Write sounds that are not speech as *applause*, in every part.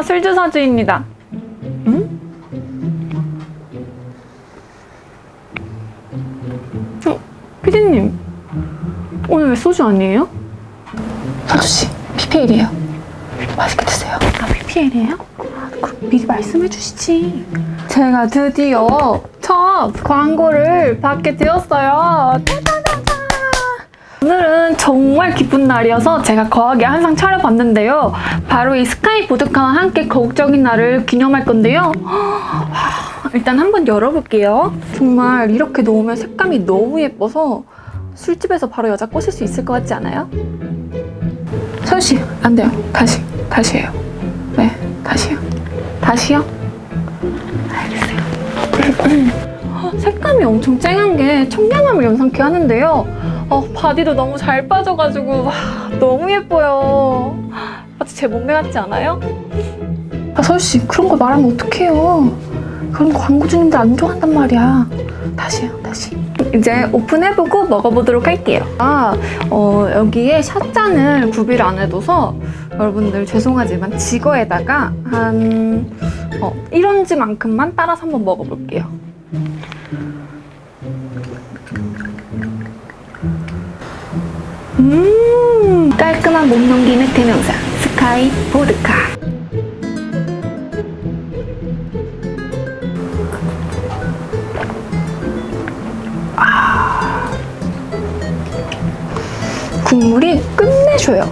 안녕하세요. 술주사주입니다. 응? 어, 피디님. 오늘 왜 소주 아니에요? 서주씨, PPL이에요. 맛있게 드세요. 아, PPL이에요? 그럼 미리 말씀해 주시지. 제가 드디어 첫 광고를 받게 되었어요. 짜자자자. 오늘은 정말 기쁜 날이어서 제가 거하게 항상 차려봤는데요. 바로 이 스카이 보드카와 함께 거국적인 날을 기념할 건데요. 일단 한번 열어볼게요. 정말 이렇게 놓으면 색감이 너무 예뻐서 술집에서 바로 여자 꼬실 수 있을 것 같지 않아요? 서유씨, 안 돼요. 다시, 다시 해요. 네, 다시요. 다시요? 알겠어요. 어, 색감이 엄청 쨍한 게 청량함을 연상케 하는데요. 어, 바디도 너무 잘 빠져가지고 와, 너무 예뻐요. 마치 제 몸매 같지 않아요? 아, 서유 씨, 그런 거 말하면 어떡해요. 그런 거 광고 주는데 안 좋아한단 말이야. 다시요, 다시. 이제 오픈해보고 먹어보도록 할게요. 아, 어, 여기에 샷잔을 구비를 안 해둬서 여러분들 죄송하지만 지거에다가 한 어, 1원지만큼만 따라서 한번 먹어볼게요. 음, 깔끔한 몸 넘기는 대명사 스카이 보드카. 국물이 끝내줘요.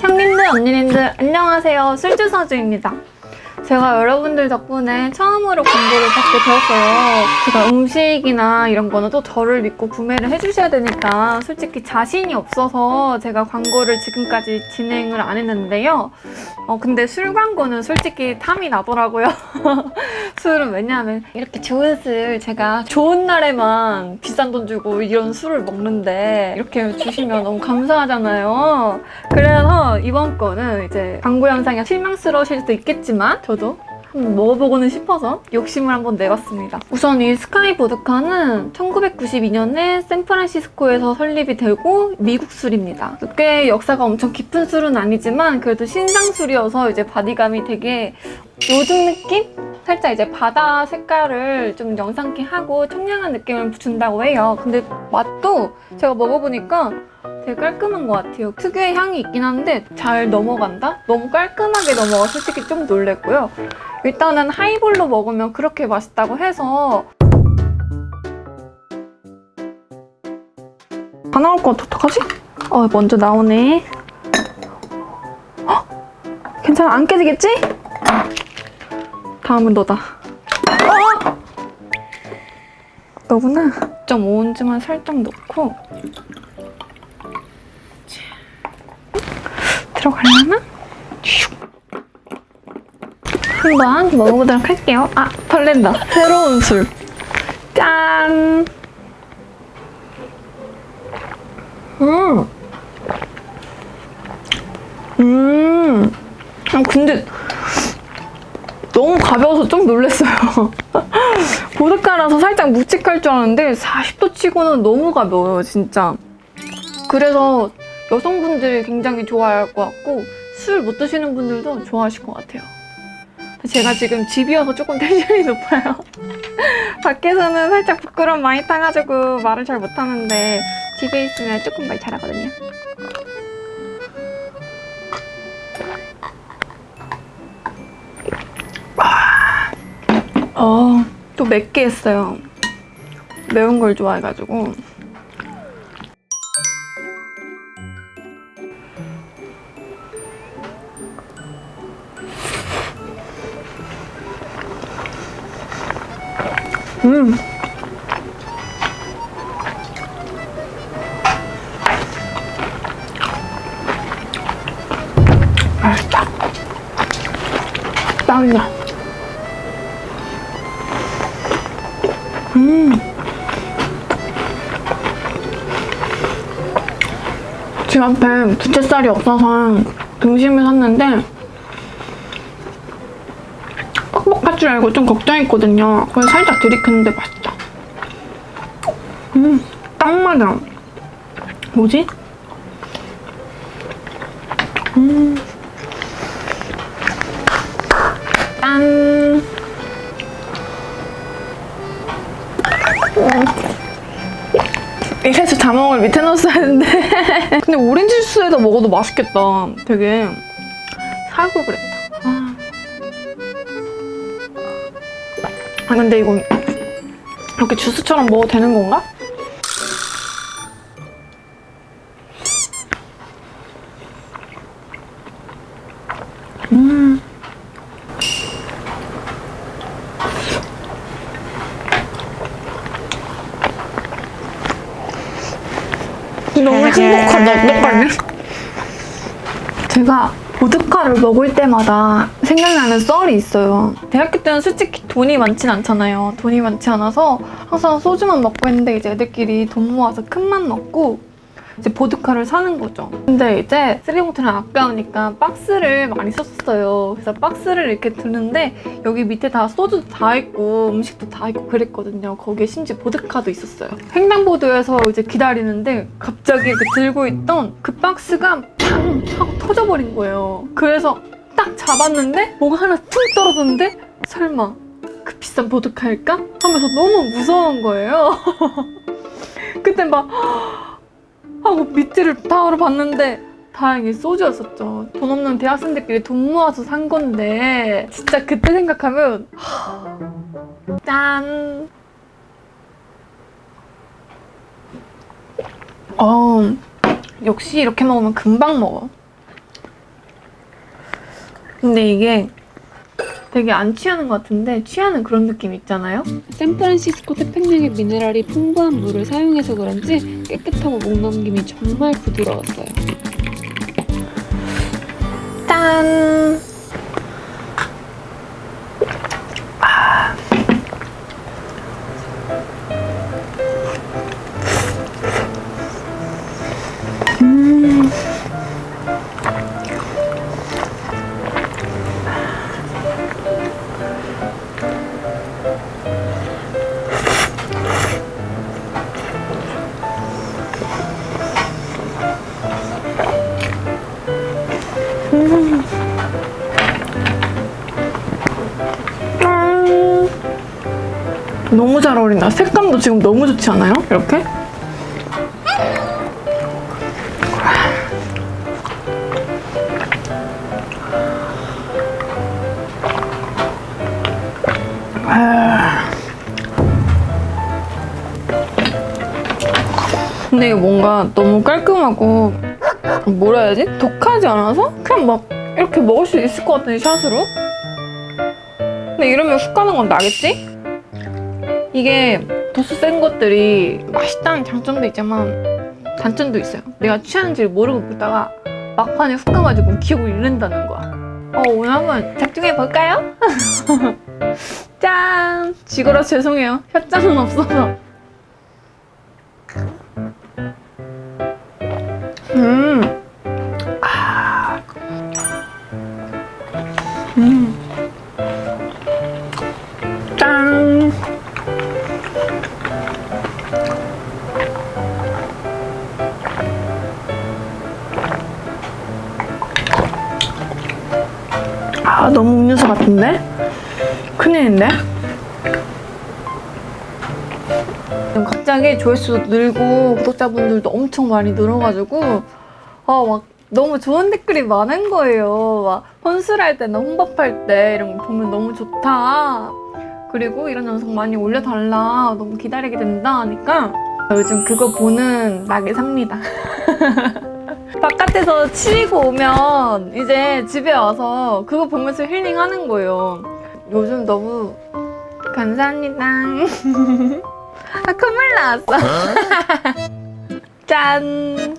형님들, 언니님들, 안녕하세요. 술주사주입니다. 제가 여러분들 덕분에 처음으로 광고를 받게 되었어요. 제가 음식이나 이런 거는 또 저를 믿고 구매를 해주셔야 되니까 솔직히 자신이 없어서 제가 광고를 지금까지 진행을 안 했는데요. 어, 근데 술 광고는 솔직히 탐이 나더라고요. *laughs* 술은 왜냐하면 이렇게 좋은 술 제가 좋은 날에만 비싼 돈 주고 이런 술을 먹는데 이렇게 주시면 너무 감사하잖아요. 그래서 이번 거는 이제 광고 영상이 실망스러우실 수도 있겠지만 저도 한번 먹어보고는 싶어서 욕심을 한번 내봤습니다. 우선 이 스카이 보드카는 1992년에 샌프란시스코에서 설립이 되고 미국 술입니다. 꽤 역사가 엄청 깊은 술은 아니지만 그래도 신상 술이어서 이제 바디감이 되게 요즘 느낌? 살짝 이제 바다 색깔을 좀 영상케 하고 청량한 느낌을 준다고 해요. 근데 맛도 제가 먹어보니까 되게 깔끔한 것 같아요. 특유의 향이 있긴 한데 잘 넘어간다? 너무 깔끔하게 넘어가 솔직히 좀 놀랬고요. 일단은 하이볼로 먹으면 그렇게 맛있다고 해서 다 나올 것 같아. 어떡하지? 어, 먼저 나오네. 헉! 괜찮아. 안 깨지겠지? 다음은 너다. 어! 너구나. 0.5온즈만 살짝 넣고 들어가려나? 슉. 한번 먹어보도록 할게요. 아, 설렌다. 새로운 술. 짠! 음! 음! 아, 근데 너무 가벼워서 좀 놀랐어요. *laughs* 보드카라서 살짝 묵직할 줄 알았는데 40도 치고는 너무 가벼워요, 진짜. 그래서 여성분들이 굉장히 좋아할 것 같고 술 못 드시는 분들도 좋아하실 것 같아요. 제가 지금 집이어서 조금 텐션이 높아요. *laughs* 밖에서는 살짝 부끄러움 많이 타가지고 말을 잘 못하는데 집에 있으면 조금 말 잘하거든요. 어, 또 맵게 했어요. 매운 걸 좋아해가지고. 음. 맛있다. 땀나. 음. 집 앞에 부채살이 없어서 등심을 샀는데 할 줄 알고 좀 걱정했거든요. 그래서 살짝 들이켰는데 맛있다. 음, 딱 맞아. 뭐지? 음. 짠. 이래서 자몽을 밑에 넣었어야 했는데. *laughs* 근데 오렌지 주스에다 먹어도 맛있겠다. 되게 살고 그랬다. 아, 근데 이거 이렇게 주스처럼 먹어도 되는 건가? 음. 너무 행복하다, 어떡하니? 제가 보드카를 먹을 때마다 생각나는 썰이 있어요. 대학교 때는 솔직히 돈이 많진 않잖아요. 돈이 많지 않아서 항상 소주만 먹고 했는데 이제 애들끼리 돈 모아서 큰맘 먹고 이제 보드카를 사는 거죠. 근데 이제 쓰레기봉투는 아까우니까 박스를 많이 썼었어요. 그래서 박스를 이렇게 두는데 여기 밑에 다 소주도 다 있고 음식도 다 있고 그랬거든요. 거기에 심지어 보드카도 있었어요. 횡단보도에서 이제 기다리는데 갑자기 이렇게 들고 있던 그 박스가 팡 하고 터져버린 거예요. 그래서 딱 잡았는데 뭐가 하나 툭 떨어졌는데 설마 그 비싼 보드카일까? 하면서 너무 무서운 거예요. *laughs* 그때 막 하고 밑을 다 봤는데 다행히 소주였었죠. 돈 없는 대학생들끼리 돈 모아서 산 건데 진짜 그때 생각하면 하, 짠. 어, 역시 이렇게 먹으면 금방 먹어. 근데 이게 되게 안 취하는 것 같은데 취하는 그런 느낌 있잖아요? 샌프란시스코 태평양의 미네랄이 풍부한 물을 사용해서 그런지 깨끗하고 목 넘김이 정말 부드러웠어요. 짠! 너무 잘 어울린다. 색감도 지금 너무 좋지 않아요? 이렇게? 아. 근데 뭔가 너무 깔끔하고 뭐라 해야지? 독하지 않아서 그냥 막 이렇게 먹을 수 있을 것 같은 샷으로? 근데 이러면 훅 가는 건 나겠지? 이게 도수 센 것들이 맛있다는 장점도 있지만 단점도 있어요. 내가 취하는지를 모르고 먹다가 막판에 훅 가가지고 기억을 잃는다는 거야. 어, 오늘 한번 작중해 볼까요? *laughs* 짠! 지거라 죄송해요. 혀장은 없어서. 음. 같은데? 큰일인데? 갑자기 조회수도 늘고 구독자분들도 엄청 많이 늘어가지고 아막 너무 좋은 댓글이 많은 거예요. 막 혼술할 때나 혼밥할 때 이런 거 보면 너무 좋다. 그리고 이런 영상 많이 올려달라. 너무 기다리게 된다 하니까 요즘 그거 보는 낙에 삽니다. *laughs* 바깥에서 치고 오면 이제 집에 와서 그거 보면서 힐링하는 거예요. 요즘 너무 감사합니다. *laughs* 아, 콧물 나왔어. *laughs* 짠.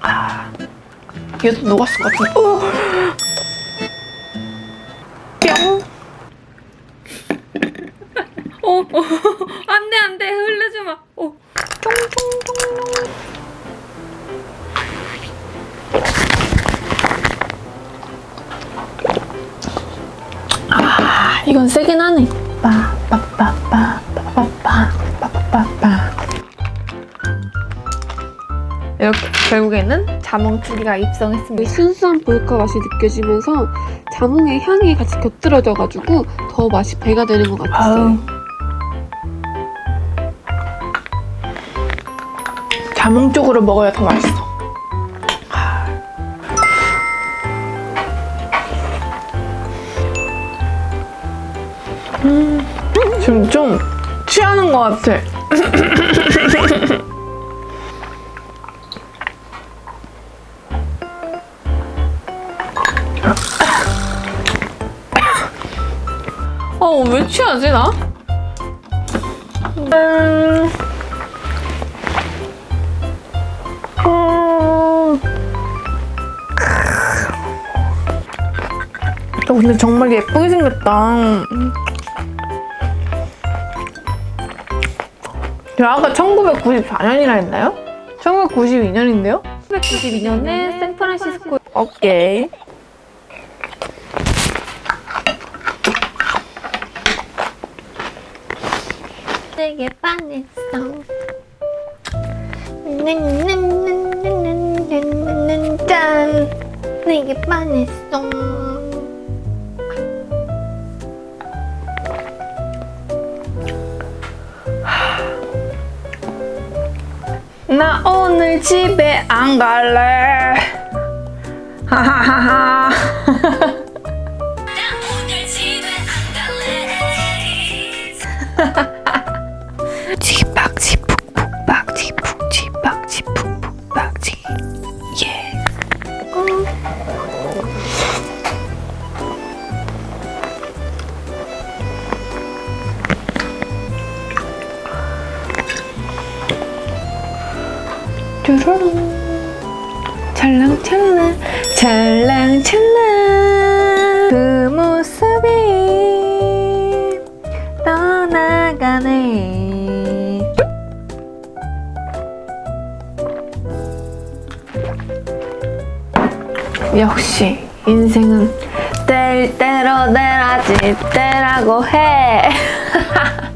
아, 얘도 녹았을 것 같은데. 잠깐만. 오. 쫑쫑쫑. 아, 이건 세긴 하네. 빠빠빠빠빠빠빠빠빠빠. 이렇게 결국에는 자몽추리가 입성했습니다. 순수한 보드카 맛이 느껴지면서 자몽의 향이 같이 곁들여져가지고 더 맛이 배가 되는 것 같았어요. 아유. 자몽 쪽으로 먹어야 더 맛있어. 음, 지금 좀 취하는 것 같아. *coughs* 어, 왜 취하지, 나? 음. 음. 근데 정말 예쁘게 생겼다. 제가 아까 1994년이라 했나요? 1992년인데요? 1992년에 샌프란시스코 오케이. 내게 반했어. 짠. 내게 반했어. 나 오늘 집에 안 갈래. 하하하하. 뚜루룽 찰랑찰랑 찰랑찰랑. 그 모습이 떠나가네. 역시 인생은 뗄 대로 내라지 떼라고 해 *laughs*